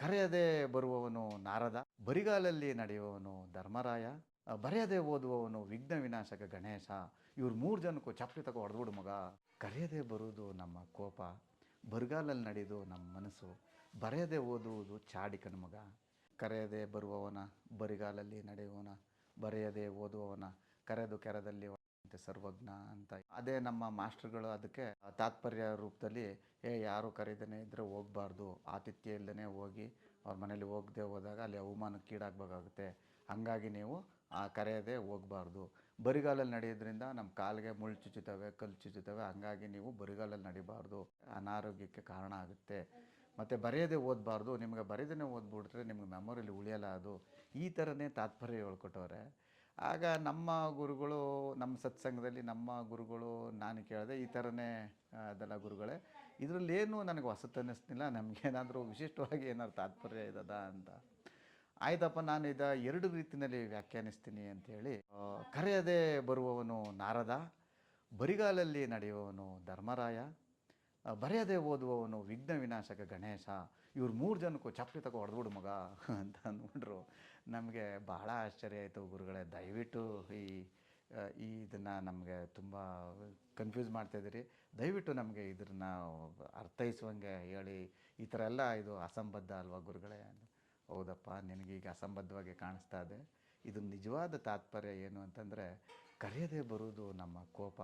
ಕರೆಯದೆ ಬರುವವನು ನಾರದ, ಬರಿಗಾಲಲ್ಲಿ ನಡೆಯುವವನು ಧರ್ಮರಾಯ, ಬರೆಯದೆ ಓದುವವನು ವಿಘ್ನ ವಿನಾಶಕ ಗಣೇಶ, ಇವ್ರು ಮೂರು ಜನಕ್ಕೂ ಚಪ್ಪಲಿ ತಗೋ ಹೊಡೆದ್ಬಿಡು ಮಗ. ಕರೆಯದೆ ಬರುವುದು ನಮ್ಮ ಕೋಪ, ಬರಿಗಾಲಲ್ಲಿ ನಡೆಯೋದು ನಮ್ಮ ಮನಸ್ಸು, ಬರೆಯದೆ ಓದುವುದು ಚಾಡಿಕನ ಮಗ. ಕರೆಯದೆ ಬರುವವನ, ಬರಿಗಾಲಲ್ಲಿ ನಡೆಯುವವನ, ಬರೆಯದೆ ಓದುವವನ, ಕರೆದು ಕೆರದಲ್ಲಿ ಅಂತೆ ಸರ್ವಜ್ಞ ಅಂತ. ಅದೇ ನಮ್ಮ ಮಾಸ್ಟರ್ಗಳು ಅದಕ್ಕೆ ತಾತ್ಪರ್ಯ ರೂಪದಲ್ಲಿ, ಏ, ಯಾರು ಕರೀದೇ ಇದ್ದರೆ ಹೋಗಬಾರ್ದು. ಆತಿಥ್ಯ ಇಲ್ಲದೇ ಹೋಗಿ ಅವ್ರ ಮನೇಲಿ ಹೋಗದೆ ಹೋದಾಗ ಅಲ್ಲಿ ಅವಮಾನಕ್ಕೆ ಅವಮಾನಕ್ಕೀಡಾಗಬೇಕಾಗುತ್ತೆ ಹಾಗಾಗಿ ನೀವು ಆ ಕರೆಯದೆ ಹೋಗ್ಬಾರ್ದು. ಬರಿಗಾಲಲ್ಲಿ ನಡೆಯೋದ್ರಿಂದ ನಮ್ಮ ಕಾಲಿಗೆ ಮುಳ್ಳು ಚುಚ್ಚುತ್ತವೆ, ಕಲ್ಲು ಚುಚ್ಚುತ್ತವೆ, ಹಂಗಾಗಿ ನೀವು ಬರಿಗಾಲಲ್ಲಿ ನಡಿಬಾರ್ದು. ಅನಾರೋಗ್ಯಕ್ಕೆ ಕಾರಣ ಆಗುತ್ತೆ. ಮತ್ತು ಬರೆಯದೆ ಓದಬಾರ್ದು. ನಿಮಗೆ ಬರೆಯದೇ ಓದ್ಬಿಟ್ರೆ ನಿಮ್ಗೆ ಮೆಮೊರಿಲಿ ಉಳಿಯಲ್ಲ ಅದು. ಈ ಥರನೇ ತಾತ್ಪರ್ಯ ಹೇಳ್ಕೊಟ್ಟವ್ರೆ. ಆಗ ನಮ್ಮ ಗುರುಗಳು, ನಮ್ಮ ಸತ್ಸಂಗದಲ್ಲಿ ನಮ್ಮ ಗುರುಗಳು, ನಾನು ಕೇಳಿದೆ ಈ ಥರನೇ ಅದೆಲ್ಲ ಗುರುಗಳೇ. ಇದರಲ್ಲೇನು ನನಗೆ ಹೊಸತು ಅನ್ನಿಸ್ತಿಲ್ಲ ನಮಗೇನಾದರೂ ವಿಶಿಷ್ಟವಾಗಿ ಏನಾದ್ರು ತಾತ್ಪರ್ಯ ಇದ್ದದ ಅಂತ. ಆಯ್ತಪ್ಪ, ನಾನು ಇದ ಎರಡು ರೀತಿಯಲ್ಲಿ ವ್ಯಾಖ್ಯಾನಿಸ್ತೀನಿ ಅಂಥೇಳಿ ಕರೆಯದೆ ಬರುವವನು ನಾರದ, ಬರಿಗಾಲಲ್ಲಿ ನಡೆಯುವವನು ಧರ್ಮರಾಯ ಬರೆಯದೆ ಓದುವವನು ವಿಘ್ನ ವಿನಾಶಕ ಗಣೇಶ, ಇವ್ರು ಮೂರು ಜನಕ್ಕೂ ಚಪ್ಪಲಿ ತಗೋ ಹೊಡೆದ್ಬಿಡು ಮಗ ಅಂತ ಅಂದ್ಬಿಟ್ರು ನಮಗೆ ಬಹಳ ಆಶ್ಚರ್ಯ ಆಯಿತು ಗುರುಗಳೇ. ದಯವಿಟ್ಟು ಈ ಈ ಇದನ್ನು ನಮಗೆ ತುಂಬ ಕನ್ಫ್ಯೂಸ್ ಮಾಡ್ತಾಯಿದ್ದೀರಿ ದಯವಿಟ್ಟು ನಮಗೆ ಇದನ್ನ ಅರ್ಥೈಸುವಂಗೆ ಹೇಳಿ. ಈ ಥರ ಎಲ್ಲ ಇದು ಅಸಂಬದ್ಧ ಅಲ್ವಾ ಗುರುಗಳೇ? ಹೌದಪ್ಪ ನಿನಗೀಗ ಅಸಂಬದ್ಧವಾಗಿ ಕಾಣಿಸ್ತಾ ಇದೆ. ಇದು ನಿಜವಾದ ತಾತ್ಪರ್ಯ ಏನು ಅಂತಂದರೆ, ಕರೆಯದೆ ಬರುವುದು ನಮ್ಮ ಕೋಪ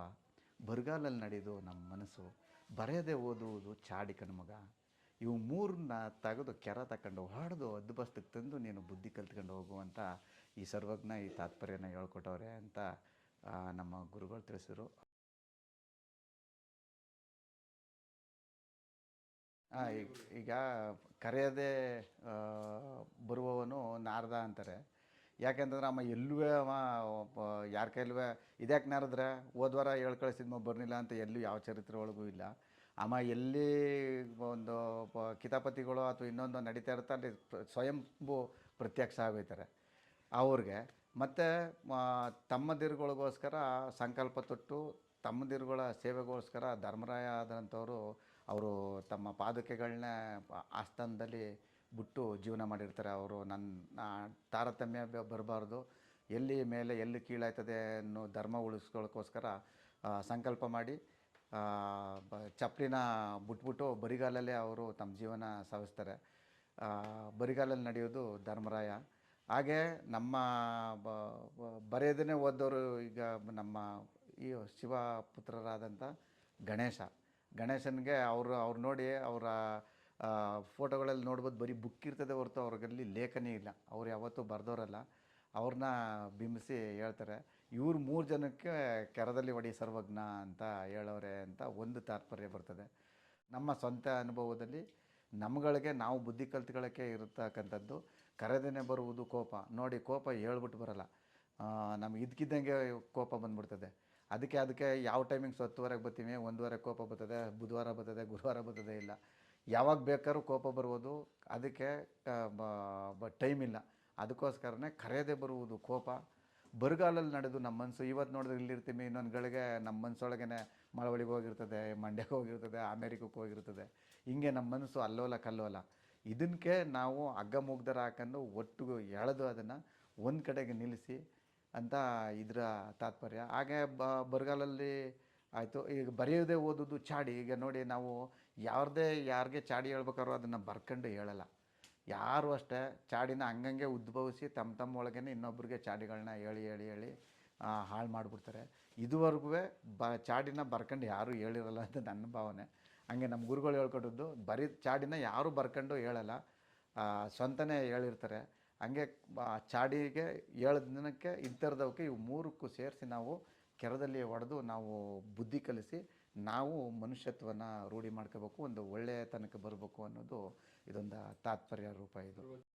ಬರಗಾಲಲ್ಲಿ ನಡೆಯೋದು ನಮ್ಮ ಮನಸ್ಸು, ಬರೆಯದೆ ಓದುವುದು ಚಾಡಿಕನ ಮಗ. ಇವು ಮೂರನ್ನ ತೆಗೆದು ಕೆರ ತಕೊಂಡು ಹೊಡೆದು ಅದ್ಭಸ್ತಕ್ಕೆ ತಂದು ನೀನು ಬುದ್ಧಿ ಕಲ್ತ್ಕೊಂಡು ಹೋಗುವಂಥ ಈ ಸರ್ವಜ್ಞ ಈ ತಾತ್ಪರ್ಯನ ಹೇಳ್ಕೊಟ್ಟವ್ರೆ ಅಂತ ನಮ್ಮ ಗುರುಗಳು ತಿಳಿಸಿದರು. ಈಗ- ಈಗ ಕರೆಯದೆ ಬರುವವನು ನಾರದ ಅಂತಾರೆ. ಯಾಕೆಂತಂದ್ರೆ ಅಮ್ಮ ಎಲ್ಲೂ ಅವ ಯಾರ ಕೈಲ್ವೇ ಇದ್ಯಾಕೆ ನಾರದ್ರೆ? ಹೋದ್ವಾರ ಹೇಳ್ಕಳಿಸಿದ್ಮ ಬರ್ನಿಲ್ಲ ಅಂತ ಎಲ್ಲೂ ಯಾವ ಚರಿತ್ರೆ ಒಳಗೂ ಇಲ್ಲ. ಅಮ್ಮ ಎಲ್ಲಿ ಒಂದು ಪ- ಕಿತಾಪತಿಗಳು ಅಥವಾ ಇನ್ನೊಂದು ನಡೀತಾ ಅಲ್ಲಿ ಸ್ವಯಂ ಪ್ರತ್ಯಕ್ಷ ಆಗೋಯ್ತಾರೆ ಅವ್ರಿಗೆ. ಮತ್ತು ತಮ್ಮದಿರುಗಳಿಗೋಸ್ಕರ ಸಂಕಲ್ಪ ತೊಟ್ಟು ತಮ್ಮದಿರುಗಳ ಸೇವೆಗೋಸ್ಕರ ಧರ್ಮರಾಯ ಆದಂಥವರು ಅವರು ತಮ್ಮ ಪಾದುಕೆಗಳನ್ನ ಆಸ್ಥಾನದಲ್ಲಿ ಬಿಟ್ಟು ಜೀವನ ಮಾಡಿರ್ತಾರೆ ಅವರು. ನನ್ನ ತಾರತಮ್ಯ ಬರಬಾರ್ದು, ಎಲ್ಲಿ ಮೇಲೆ ಎಲ್ಲಿ ಕೀಳಾಯ್ತದೆ ಅನ್ನೋ ಧರ್ಮ ಉಳಿಸ್ಕೊಳ್ಳೋಕ್ಕೋಸ್ಕರ ಸಂಕಲ್ಪ ಮಾಡಿ ಬ- ಚಪ್ಪಲಿನ ಬಿಟ್ಬಿಟ್ಟು ಬರಿಗಾಲಲ್ಲೇ ಅವರು ತಮ್ಮ ಜೀವನ ಸಾಗಿಸ್ತಾರೆ. ಬರಿಗಾಲಲ್ಲಿ ನಡೆಯೋದು ಧರ್ಮರಾಯ. ಹಾಗೆ ನಮ್ಮ ಬರೆಯೋದನ್ನೇ ಓದೋರು ಈಗ ನಮ್ಮ ಈ ಶಿವ ಪುತ್ರರಾದಂಥ ಗಣೇಶ. ಗಣೇಶನಿಗೆ ಅವರು, ಅವ್ರು ನೋಡಿ ಅವರ ಫೋಟೋಗಳಲ್ಲಿ ನೋಡ್ಬೋದು ಬರೀ ಬುಕ್ ಇರ್ತದೆ ಹೊರತು ಅವ್ರಿಗಲ್ಲಿ ಲೇಖನೇ ಇಲ್ಲ. ಅವ್ರು ಯಾವತ್ತೂ ಬರೆದವರಲ್ಲ ಅವ್ರನ್ನ ಬಿಂಬಿಸಿ ಹೇಳ್ತಾರೆ. ಇವ್ರು ಮೂರು ಜನಕ್ಕೆ ಕೆರದಲ್ಲಿ ಒಡಿ ಸರ್ವಜ್ಞ ಅಂತ ಹೇಳೋರೆ ಅಂತ ಒಂದು ತಾತ್ಪರ್ಯ ಬರ್ತದೆ. ನಮ್ಮ ಸ್ವಂತ ಅನುಭವದಲ್ಲಿ ನಮ್ಗಳಿಗೆ ನಾವು ಬುದ್ಧಿ ಕಲ್ತ್ಕೊಳ್ಳೋಕ್ಕೆ ಇರತಕ್ಕಂಥದ್ದು ಕರೆದೇನೆ ಬರುವುದು ಕೋಪ. ನೋಡಿ ಕೋಪ ಹೇಳ್ಬಿಟ್ಟು ಬರಲ್ಲ. ನಮ್ಗೆ ಇದ್ಕಿದ್ದಂಗೆ ಕೋಪ ಬಂದ್ಬಿಡ್ತದೆ. ಅದಕ್ಕೆ ಅದಕ್ಕೆ ಯಾವ ಟೈಮಿಂಗ್ಸ್ ಹತ್ತುವರೆಗೆ ಬರ್ತೀವಿ? ಒಂದುವರೆ ಕೋಪ ಬರ್ತದೆ, ಬುಧವಾರ ಬರ್ತದೆ, ಗುರುವಾರ ಬರ್ತದೆ ಇಲ್ಲ. ಯಾವಾಗ ಬೇಕಾದ್ರೂ ಕೋಪ ಬರುವುದು. ಅದಕ್ಕೆ ಟೈಮ್ ಇಲ್ಲ ಅದಕ್ಕೋಸ್ಕರನೇ ಕರೆಯದೇ ಬರುವುದು ಕೋಪ. ಬರಗಾಲಲ್ಲಿ ನಡೆದು ನಮ್ಮ ಮನಸ್ಸು ಇವತ್ತು ನೋಡಿದ್ರೆ ಇಲ್ಲಿರ್ತೀವಿ ಇನ್ನೊಂದು ಗಳಿಗೆ ನಮ್ಮ ಮನಸ್ಸೊಳಗೇ ಮಳವಳಿಗೆ ಹೋಗಿರ್ತದೆ, ಮಂಡ್ಯಕ್ಕೆ ಹೋಗಿರ್ತದೆ, ಅಮೇರಿಕಕ್ಕೆ ಹೋಗಿರ್ತದೆ. ಹಿಂಗೆ ನಮ್ಮ ಮನಸ್ಸು ಅಲ್ಲೋಲ ಕಲ್ಲೋಲ. ಇದಕ್ಕೆ ನಾವು ಹಗ್ಗ ಮುಗ್ದರ ಹಾಕೊಂಡು ಒಟ್ಟಿಗೆ ಎಳೆದು ಅದನ್ನು ಒಂದು ಕಡೆಗೆ ನಿಲ್ಲಿಸಿ ಅಂತ ಇದರ ತಾತ್ಪರ್ಯ. ಹಾಗೆ ಬ, ಬರಗಾಲಲ್ಲಿ ಆಯಿತು. ಈಗ ಬರೆಯೋದೇ ಓದೋದು ಚಾಡಿ. ಈಗ ನೋಡಿ ನಾವು ಯಾರದೇ, ಯಾರಿಗೆ ಚಾಡಿ ಹೇಳ್ಬೇಕಾದ್ರೂ ಅದನ್ನು ಬರ್ಕೊಂಡು ಹೇಳಲ್ಲ. ಯಾರು ಅಷ್ಟೇ ಚಾಡಿನ ಹಂಗಂಗೆ ಉದ್ಭವಿಸಿ ತಮ್ಮ ತಮ್ಮ ಒಳಗೇ ಇನ್ನೊಬ್ರಿಗೆ ಚಾಡಿಗಳನ್ನ ಹೇಳಿ ಹೇಳಿ ಹೇಳಿ ಹಾಳು ಮಾಡಿಬಿಡ್ತಾರೆ. ಇದುವರೆಗೂ ಬ, ಚಾಡಿನ ಬರ್ಕೊಂಡು ಯಾರೂ ಹೇಳಿರಲ್ಲ ಅಂತ ನನ್ನ ಭಾವನೆ. ಹಂಗೆ ನಮ್ಮ ಗುರುಗಳು ಹೇಳ್ಕೊಟ್ಟಿದ್ದು, ಬರೀ ಚಾಡಿನ ಯಾರೂ ಬರ್ಕೊಂಡು ಹೇಳಲ್ಲ ಸ್ವಂತನೇ ಹೇಳಿರ್ತಾರೆ. ಹಂಗೆ ಚಾಡಿಗೆ ಹೇಳಿದ ದಿನಕ್ಕೆ ಇದ್ದರ್ದವಕ್ಕೆ ಇವು ಮೂರಕ್ಕೂ ಸೇರಿಸಿ ನಾವು ಕೆರದಲ್ಲಿ ಹೊಡೆದು ನಾವು ಬುದ್ಧಿ ಕಲಿಸಿ ನಾವು ಮನುಷ್ಯತ್ವನ ರೂಢಿ ಮಾಡ್ಕೋಬೇಕು, ಒಂದು ಒಳ್ಳೆಯತನಕ್ಕೆ ತನಕ ಬರಬೇಕು ಅನ್ನೋದು ಇದೊಂದು ತಾತ್ಪರ್ಯ ರೂಪ ಇದು.